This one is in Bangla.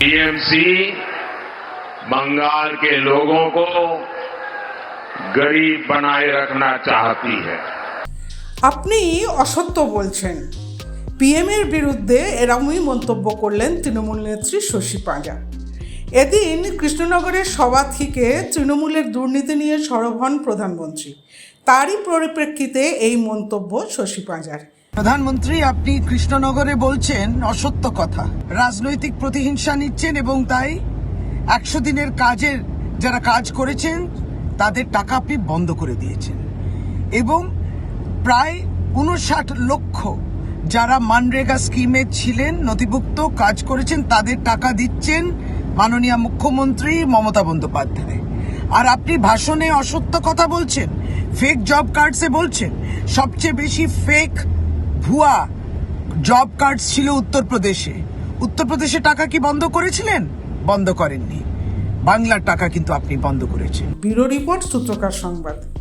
टीएमसी बंगाल के लोगों को गरीब बनाए रखना चाहती है আপনি অসত্য বলছেন পিএমের বিরুদ্ধে এরমই মন্তব্য করলেন তৃণমূল নেত্রী শশী পাঁজা এদিন কৃষ্ণনগরের সভা থেকে তৃণমূলের দুর্নীতি নিয়ে সরব হন প্রধানমন্ত্রী তারই পরিপ্রেক্ষিতে এই মন্তব্য শশী পাঁজার প্রধানমন্ত্রী, আপনি কৃষ্ণনগরে বলছেন অসত্য কথা। রাজনৈতিক প্রতিহিংসা নিচ্ছেন এবং তাই একশো দিনের কাজের যারা কাজ করেছেন, তাদের টাকা আপনি বন্ধ করে দিয়েছেন। এবং প্রায় উনষাট লক্ষ যারা মানরেগা স্কিমে ছিলেন, নথিভুক্ত কাজ করেছেন, তাদের টাকা দিচ্ছেন মাননীয় মুখ্যমন্ত্রী মমতা বন্দ্যোপাধ্যায়। আর আপনি ভাষণে অসত্য কথা বলছেন ফেক জব কার্ডসে বলছেন, সবচেয়ে বেশি ফেক ভুয়া জব কার্ড ছিল উত্তরপ্রদেশে। উত্তরপ্রদেশে টাকা কি বন্ধ করেছিলেন? বন্ধ করেননি। বাংলার টাকা কিন্তু আপনি বন্ধ করেছেন। ব্যুরো রিপোর্ট সূত্রকার সংবাদ।